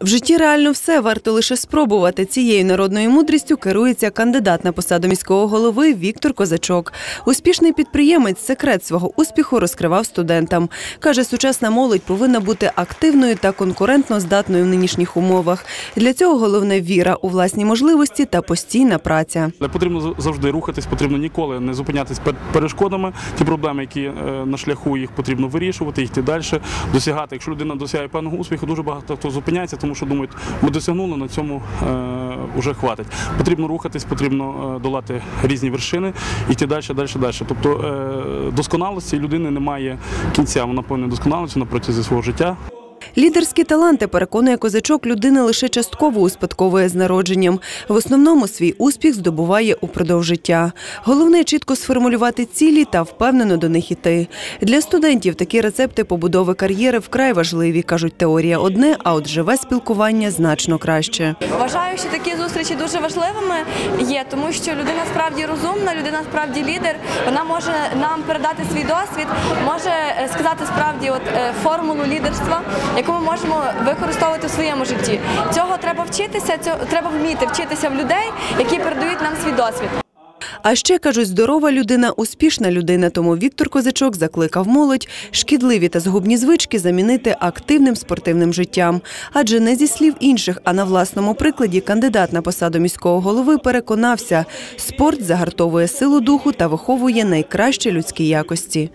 В житті реально все варто лише спробувати. Цією народною мудрістю керується кандидат на посаду міського голови Віктор Козачок. Успішний підприємець секрет свого успіху розкривав студентам. Каже, сучасна молодь повинна бути активною та конкурентно здатною в нинішніх умовах. Для цього головне віра у власні можливості та постійна праця. Потрібно завжди рухатись, потрібно ніколи не зупинятись перед перешкодами. Ті проблеми, які е, на шляху, їх потрібно вирішувати, йти далі, досягати. Якщо людина досягає певного успіху, дуже багато хто зупиняється, тому що думають, ми досягнули, на цьому е, вже хватить. Потрібно рухатись, потрібно е, долати різні вершини, йти далі, далі, далі. Тобто е, досконалості людини немає кінця. Вона повинна досконалості на протязі свого життя. Лідерські таланти, переконує козачок, людина лише частково успадковує з народженням. В основному свій успіх здобуває упродовж життя. Головне чітко сформулювати цілі та впевнено до них іти. Для студентів такі рецепти побудови кар'єри вкрай важливі. кажуть, теорія одне, а от живе спілкування значно краще. Вважаю, що такі зустрічі дуже важливими є, тому що людина справді розумна, людина справді лідер. Вона може нам передати свій досвід, може е, сказати справді от е, формулу лідерства, яку ми можемо використовувати в своєму житті. Цього треба вчитися, цього треба вміти вчитися в людей, які передають нам свій досвід. А ще кажуть, здорова людина успішна людина. Тому Віктор Козачок закликав молодь шкідливі та згубні звички замінити активним спортивним життям. Адже не зі слів інших, а на власному прикладі кандидат на посаду міського голови переконався, спорт загартовує силу духу та виховує найкращі людські якості.